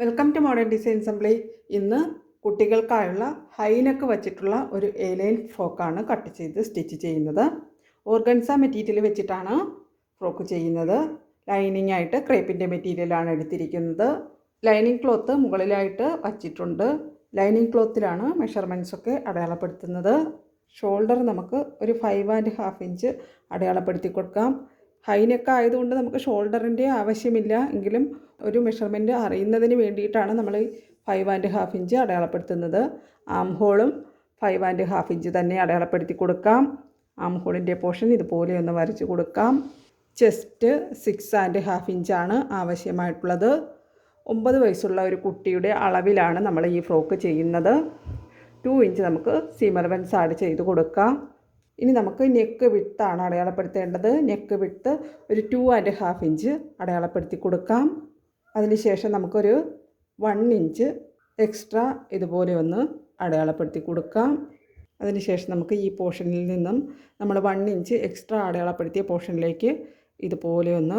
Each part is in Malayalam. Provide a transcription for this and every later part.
Welcome to modern design assembly ഇന്ന് കുട്ടികൾക്കായുള്ള ഹൈനക്ക് വച്ചിട്ടുള്ള ഒരു എലൈൻ ഫ്രോക്കാണ് കട്ട് ചെയ്ത് സ്റ്റിച്ച് ചെയ്യുന്നത്. ഓർഗൻസ മെറ്റീരിയൽ വെച്ചിട്ടാണ് ഫ്രോക്ക് ചെയ്യുന്നത്. ലൈനിങ് ആയിട്ട് ക്രേപ്പിന്റെ മെറ്റീരിയലാണ് എടുത്തിരിക്കുന്നത്. ലൈനിങ് ക്ലോത്ത് മുകളിലായിട്ട് വച്ചിട്ടുണ്ട്. ലൈനിങ് ക്ലോത്തിലാണ് മെഷർമെന്റ്സ് ഒക്കെ അടയാളപ്പെടുത്തുന്നത്. ഷോൾഡർ നമുക്ക് ഒരു ഫൈവ് ആൻഡ് ഹാഫ് ഇഞ്ച് അടയാളപ്പെടുത്തി കൊടുക്കാം. ഹൈനെക്ക് ആയതുകൊണ്ട് നമുക്ക് ഷോൾഡറിന്റെ ആവശ്യമില്ല. എങ്കിലും ഒരു മെഷർമെന്റ് അറിയുന്നതിന് വേണ്ടിയിട്ടാണ് നമ്മൾ ഫൈവ് ആൻഡ് ഹാഫ് ഇഞ്ച് അടയാളപ്പെടുത്തുന്നത്. ആം ഹോളും ഫൈവ് ആൻഡ് ഹാഫ് ഇഞ്ച് തന്നെ അടയാളപ്പെടുത്തി കൊടുക്കാം. ആം ഹോളിന്റെ പോർഷൻ ഇതുപോലെ ഒന്ന് വരച്ച് കൊടുക്കാം. ചെസ്റ്റ് സിക്സ് ആൻഡ് ഹാഫ് ഇഞ്ചാണ് ആവശ്യമായിട്ടുള്ളത്. ഒമ്പത് വയസ്സുള്ള ഒരു കുട്ടിയുടെ അളവിലാണ് നമ്മൾ ഈ ഫ്രോക്ക് ചെയ്യുന്നത്. ടു ഇഞ്ച് നമുക്ക് സീമർവൻസ് ആഡ് ചെയ്ത് കൊടുക്കാം. ഇനി നമുക്ക് നെക്ക് വിട്ടാണ് അടയാളപ്പെടുത്തേണ്ടത്. നെക്ക് വിട്ട് ഒരു ടു ആൻഡ് ഹാഫ് ഇഞ്ച് അടയാളപ്പെടുത്തി കൊടുക്കാം. അതിനുശേഷം നമുക്കൊരു വൺ ഇഞ്ച് എക്സ്ട്രാ ഇതുപോലെ ഒന്ന് അടയാളപ്പെടുത്തി കൊടുക്കാം. അതിനുശേഷം നമുക്ക് ഈ പോർഷനിൽ നിന്നും നമ്മൾ വൺ ഇഞ്ച് എക്സ്ട്രാ അടയാളപ്പെടുത്തിയ പോർഷനിലേക്ക് ഇതുപോലെ ഒന്ന്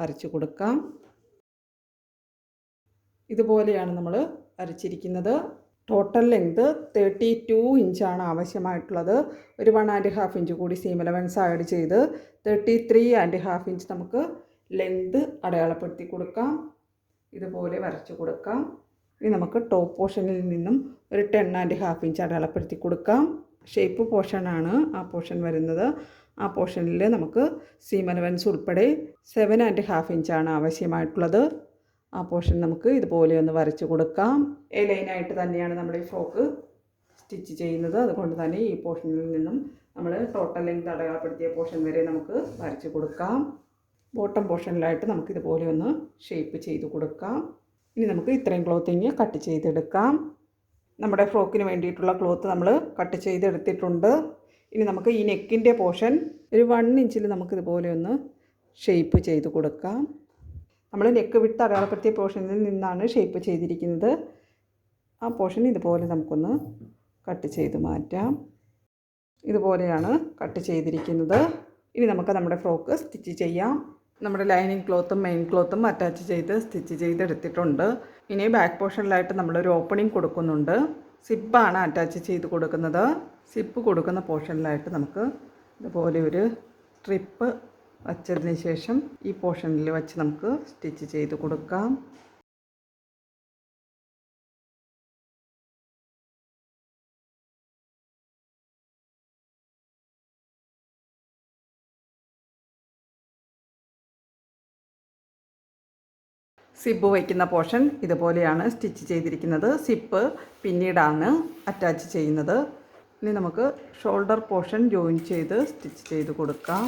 വരച്ചു കൊടുക്കാം. ഇതുപോലെയാണ് നമ്മൾ വരച്ചിരിക്കുന്നത്. ടോട്ടൽ ലെങ്ത് തേർട്ടി ടു ഇഞ്ചാണ് ആവശ്യമായിട്ടുള്ളത്. ഒരു വൺ ആൻഡ് ഹാഫ് ഇഞ്ച് കൂടി സീം ഇലവൻസ് ആഡ് ചെയ്ത് thirty three and half inch നമുക്ക് ലെങ്ത് അടയാളപ്പെടുത്തി കൊടുക്കാം. ഇതുപോലെ വരച്ചു കൊടുക്കാം. ഇനി നമുക്ക് ടോപ്പ് പോർഷനിൽ നിന്നും ഒരു ടെൻ ആൻഡ് ഹാഫ് ഇഞ്ച് അടയാളപ്പെടുത്തി കൊടുക്കാം. ഷേപ്പ് പോർഷനാണ് ആ പോർഷൻ വരുന്നത്. ആ പോർഷനിൽ നമുക്ക് സീം അലവൻസ് ഉൾപ്പെടെ സെവൻ ആൻഡ് ഹാഫ് ഇഞ്ചാണ് ആവശ്യമായിട്ടുള്ളത്. ആ പോർഷൻ നമുക്ക് ഇതുപോലെ ഒന്ന് വരച്ചു കൊടുക്കാം. എലൈനായിട്ട് ലൈനായിട്ട് തന്നെയാണ് നമ്മൾ ഈ ഫ്രോക്ക് സ്റ്റിച്ച് ചെയ്യുന്നത്. അതുകൊണ്ട് തന്നെ ഈ പോർഷനിൽ നിന്നും നമ്മൾ ടോട്ടൽ ലെങ്ത് അടയാളപ്പെടുത്തിയ പോർഷൻ വരെ നമുക്ക് വരച്ചു കൊടുക്കാം. ബോട്ടം പോർഷനിലായിട്ട് നമുക്ക് ഇതുപോലെ ഒന്ന് ഷേപ്പ് ചെയ്ത് കൊടുക്കാം. ഇനി നമുക്ക് ഇത്രയും ക്ലോത്തിങ് കട്ട് ചെയ്തെടുക്കാം. നമ്മുടെ ഫ്രോക്കിന് വേണ്ടിയിട്ടുള്ള ക്ലോത്ത് നമ്മൾ കട്ട് ചെയ്തെടുത്തിട്ടുണ്ട്. ഇനി നമുക്ക് ഈ നെക്കിന്റെ പോർഷൻ ഒരു വൺ ഇഞ്ചിൽ നമുക്കിതുപോലെ ഒന്ന് ഷേപ്പ് ചെയ്ത് കൊടുക്കാം. നമ്മൾ നെക്ക് വിട്ട് അടയാളപ്പെടുത്തിയ പോർഷനിൽ നിന്നാണ് ഷേപ്പ് ചെയ്തിരിക്കുന്നത്. ആ പോർഷൻ ഇതുപോലെ നമുക്കൊന്ന് കട്ട് ചെയ്ത് മാറ്റാം. ഇതുപോലെയാണ് കട്ട് ചെയ്തിരിക്കുന്നത്. ഇനി നമുക്ക് നമ്മുടെ ഫ്രോക്ക് സ്റ്റിച്ച് ചെയ്യാം. നമ്മുടെ ലൈനിങ് ക്ലോത്തും മെയിൻ ക്ലോത്തും അറ്റാച്ച് ചെയ്ത് സ്റ്റിച്ച് ചെയ്തെടുത്തിട്ടുണ്ട്. ഇനി ബാക്ക് പോർഷനിലായിട്ട് നമ്മളൊരു ഓപ്പണിംഗ് കൊടുക്കുന്നുണ്ട്. സിപ്പാണ് അറ്റാച്ച് ചെയ്ത് കൊടുക്കുന്നത്. സിപ്പ് കൊടുക്കുന്ന പോർഷനിലായിട്ട് നമുക്ക് ഇതുപോലെ ഒരു സ്ട്രിപ്പ് വച്ചതിന് ശേഷം ഈ പോർഷനിൽ വച്ച് നമുക്ക് സ്റ്റിച്ച് ചെയ്ത് കൊടുക്കാം. സിബ് വയ്ക്കുന്ന പോർഷൻ ഇതുപോലെയാണ് സ്റ്റിച്ച് ചെയ്തിരിക്കുന്നത്. സിപ്പ് പിന്നീടാണ് അറ്റാച്ച് ചെയ്യുന്നത്. ഇനി നമുക്ക് ഷോൾഡർ പോർഷൻ ജോയിൻ ചെയ്ത് സ്റ്റിച്ച് ചെയ്ത് കൊടുക്കാം.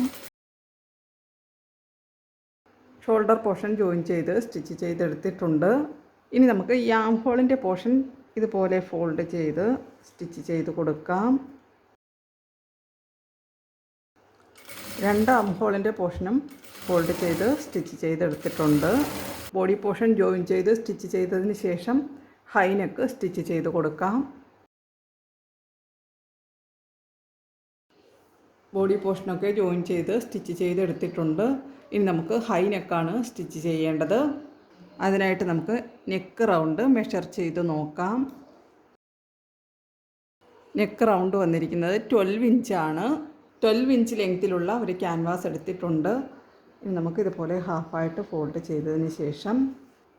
ഷോൾഡർ പോർഷൻ ജോയിൻ ചെയ്ത് സ്റ്റിച്ച് ചെയ്തെടുത്തിട്ടുണ്ട്. ഇനി നമുക്ക് ഈ ആം ഹോളിന്റെ പോർഷൻ ഇതുപോലെ ഫോൾഡ് ചെയ്ത് സ്റ്റിച്ച് ചെയ്ത് കൊടുക്കാം. രണ്ട് ആം ഹോളിന്റെ പോർഷനും ഫോൾഡ് ചെയ്ത് സ്റ്റിച്ച് ചെയ്തെടുത്തിട്ടുണ്ട്. ബോഡി പോർഷൻ ജോയിൻ ചെയ്ത് സ്റ്റിച്ച് ചെയ്തതിന് ശേഷം ഹൈനെക്ക് സ്റ്റിച്ച് ചെയ്ത് കൊടുക്കാം. ബോഡി പോർഷനൊക്കെ ജോയിൻ ചെയ്ത് സ്റ്റിച്ച് ചെയ്തെടുത്തിട്ടുണ്ട്. ഇനി നമുക്ക് ഹൈ നെക്കാണ് സ്റ്റിച്ച് ചെയ്യേണ്ടത്. അതിനായിട്ട് നമുക്ക് നെക്ക് റൗണ്ട് മെഷർ ചെയ്ത് നോക്കാം. നെക്ക് റൗണ്ട് വന്നിരിക്കുന്നത് ട്വൽവ് ഇഞ്ചാണ്. ട്വൽവ് ഇഞ്ച് ലെങ്ത്തിലുള്ള ഒരു ക്യാൻവാസ് എടുത്തിട്ടുണ്ട്. ഇനി നമുക്ക് ഇതുപോലെ ഹാഫായിട്ട് ഫോൾഡ് ചെയ്തതിന് ശേഷം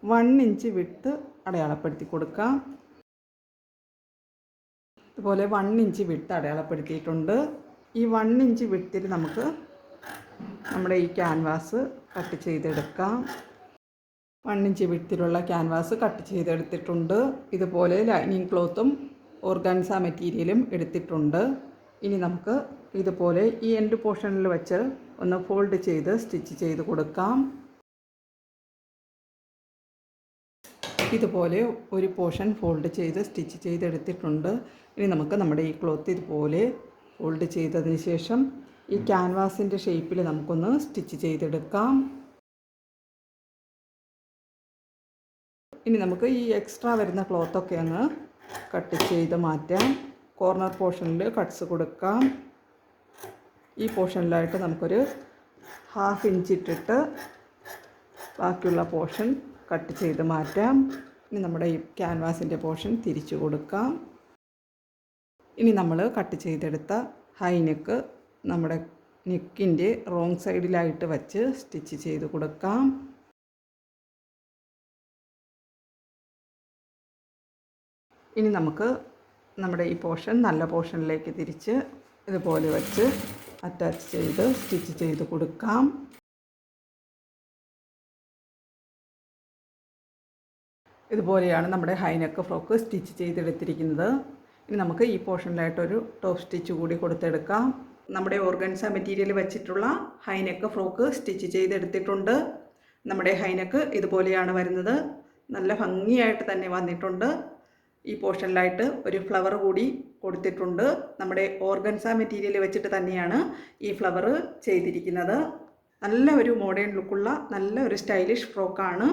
വൺ ഇഞ്ച് വിട്ട് അടയാളപ്പെടുത്തി കൊടുക്കാം. ഇതുപോലെ വൺ ഇഞ്ച് വിട്ട് അടയാളപ്പെടുത്തിയിട്ടുണ്ട്. ഈ വൺ ഇഞ്ച് വിട്ടിൽ നമുക്ക് നമ്മുടെ ഈ ക്യാൻവാസ് കട്ട് ചെയ്തെടുക്കാം. വൺ ഇഞ്ച് വിട്ടിലുള്ള ക്യാൻവാസ് കട്ട് ചെയ്തെടുത്തിട്ടുണ്ട്. ഇതുപോലെ ലൈനിങ് ക്ലോത്തും ഓർഗാൻസ മെറ്റീരിയലും എടുത്തിട്ടുണ്ട്. ഇനി നമുക്ക് ഇതുപോലെ ഈ എൻഡ് പോർഷനിൽ വെച്ച് ഒന്ന് ഫോൾഡ് ചെയ്ത് സ്റ്റിച്ച് ചെയ്ത് കൊടുക്കാം. ഇതുപോലെ ഒരു പോർഷൻ ഫോൾഡ് ചെയ്ത് സ്റ്റിച്ച് ചെയ്തെടുത്തിട്ടുണ്ട്. ഇനി നമുക്ക് നമ്മുടെ ഈ ക്ലോത്ത് ഇതുപോലെ ഫോൾഡ് ചെയ്തതിന് ശേഷം ഈ ക്യാൻവാസിന്റെ ഷേപ്പിൽ നമുക്കൊന്ന് സ്റ്റിച്ച് ചെയ്തെടുക്കാം. ഇനി നമുക്ക് ഈ എക്സ്ട്രാ വരുന്ന ക്ലോത്തൊക്കെ അങ്ങ് കട്ട് ചെയ്ത് മാറ്റാം. കോർണർ പോർഷനിൽ കട്ട്സ് കൊടുക്കാം. ഈ പോർഷനിലായിട്ട് നമുക്കൊരു ഹാഫ് ഇഞ്ച് ഇട്ടിട്ട് ബാക്കിയുള്ള പോർഷൻ കട്ട് ചെയ്ത് മാറ്റാം. ഇനി നമ്മുടെ ഈ ക്യാൻവാസിന്റെ പോർഷൻ തിരിച്ചു കൊടുക്കാം. ഇനി നമ്മൾ കട്ട് ചെയ്തെടുത്ത ഹൈനെക്ക് നമ്മുടെ നെക്കിന്റെ റോങ് സൈഡിലായിട്ട് വച്ച് സ്റ്റിച്ച് ചെയ്ത് കൊടുക്കാം. ഇനി നമുക്ക് നമ്മുടെ ഈ പോർഷൻ നല്ല പോർഷനിലേക്ക് തിരിച്ച് ഇതുപോലെ വച്ച് അറ്റാച്ച് ചെയ്ത് സ്റ്റിച്ച് ചെയ്ത് കൊടുക്കാം. ഇതുപോലെയാണ് നമ്മുടെ ഹൈനെക്ക് ഫ്രോക്ക് സ്റ്റിച്ച് ചെയ്തെടുത്തിരിക്കുന്നത്. ഇനി നമുക്ക് ഈ പോർഷനിലായിട്ടൊരു ടോപ്പ് സ്റ്റിച്ച് കൂടി കൊടുത്തെടുക്കാം. നമ്മുടെ ഓർഗൻസ മെറ്റീരിയൽ വെച്ചിട്ടുള്ള ഹൈനെക്ക് ഫ്രോക്ക് സ്റ്റിച്ച് ചെയ്തെടുത്തിട്ടുണ്ട്. നമ്മുടെ ഹൈനെക്ക് ഇതുപോലെയാണ് വരുന്നത്. നല്ല ഭംഗിയായിട്ട് തന്നെ വന്നിട്ടുണ്ട്. ഈ പോർഷനിലായിട്ട് ഒരു ഫ്ലവർ കൂടി കൊടുത്തിട്ടുണ്ട്. നമ്മുടെ ഓർഗൻസ മെറ്റീരിയൽ വെച്ചിട്ട് തന്നെയാണ് ഈ ഫ്ലവർ ചെയ്തിരിക്കുന്നത്. നല്ല ഒരു മോഡേൺ ലുക്കുള്ള നല്ല ഒരു സ്റ്റൈലിഷ് ഫ്രോക്കാണ്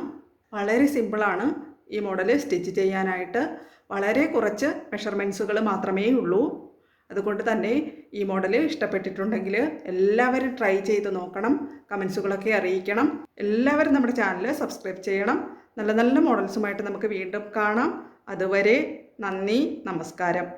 വളരെ സിമ്പിളാണ് ഈ മോഡൽ സ്റ്റിച്ച് ചെയ്യാനായിട്ട്. വളരെ കുറച്ച് മെഷർമെൻസുകൾ മാത്രമേ ഉള്ളൂ. അതുകൊണ്ട് തന്നെ ഈ മോഡൽ ഇഷ്ടപ്പെട്ടിട്ടുണ്ടെങ്കിൽ എല്ലാവരും ട്രൈ ചെയ്ത് നോക്കണം. കമൻസുകളൊക്കെ അറിയിക്കണം. എല്ലാവരും നമ്മുടെ ചാനൽ സബ്സ്ക്രൈബ് ചെയ്യണം. നല്ല നല്ല മോഡൽസുമായിട്ട് നമുക്ക് വീണ്ടും കാണാം. അതുവരെ നന്ദി നമസ്കാരം.